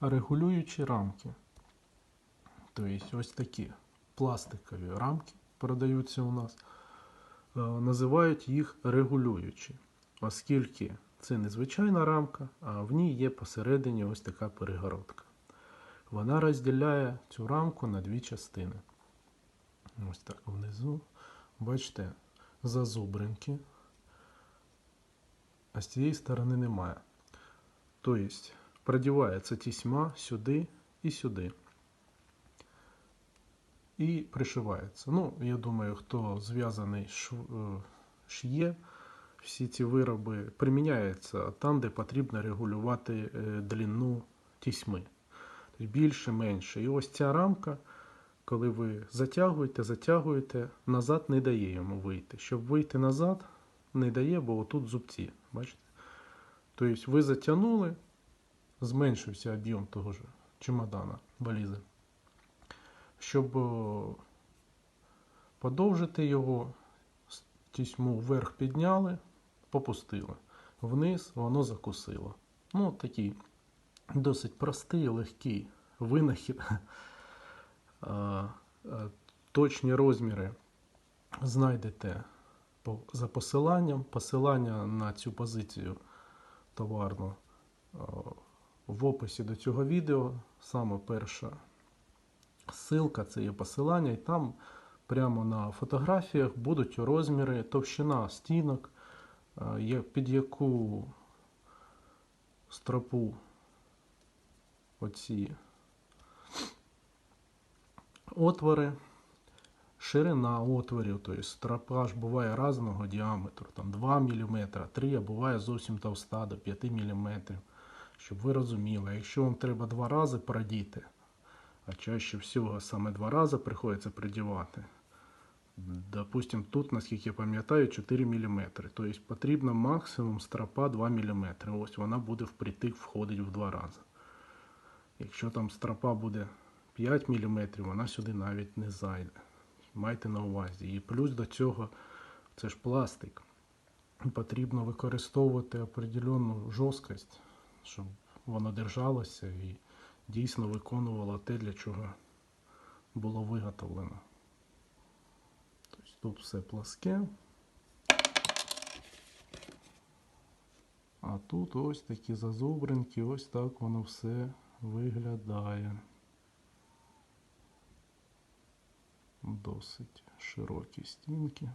регулюючі рамки. Тобто ось такі пластикові рамки продаються у нас. Е, Називають їх регулюючі, оскільки це не звичайна рамка, а в ній є посередині ось така перегородка. Вона розділяє цю рамку на дві частини. Ось так внизу. Бачите, зазубринки. А з цієї сторони немає. Тобто продівається тісьма сюди і сюди. І пришивається. Ну, я думаю, хто зв'язаний е, шиє, всі ці вироби приміняються там, де потрібно регулювати е, длину тісьми. Тобто більше, менше. І ось ця рамка, коли ви затягуєте, затягуєте, назад не дає йому вийти. Щоб вийти назад, не дає, бо отут зубці. Бачите? Тобто ви затягнули, зменшився об'єм того ж чемодана, валізи. Щоб подовжити його, тісьму вверх підняли, попустили. Вниз воно закусило. Ну, такий досить простий, легкий винахід. Точні розміри знайдете за посиланням. Посилання на цю позицію товарну а, в описі до цього відео. Саме перша ссылка, це є посилання, і там прямо на фотографіях будуть розміри, товщина стінок, під яку стропу оці отвори, ширина отворів, тобто стропа ж буває різного діаметру, там 2 мм, 3, а буває зовсім товста до 5 мм. Щоб ви розуміли, якщо вам треба два рази продіти, а чаще всього саме два рази приходиться придівати. Допустим, тут, наскільки я пам'ятаю, 4 мм. Тобто потрібно максимум стропа 2 мм. Ось вона буде впритик входить в два рази. Якщо там стропа буде 5 мм, вона сюди навіть не зайде. Майте на увазі. І плюс до цього це ж пластик. Потрібно використовувати определенну жорсткость, щоб воно держалося і дійсно виконувало те, для чого було виготовлено. Тобто тут все пласке. А тут ось такі зазубринки, ось так воно все виглядає. Досить широкі стінки.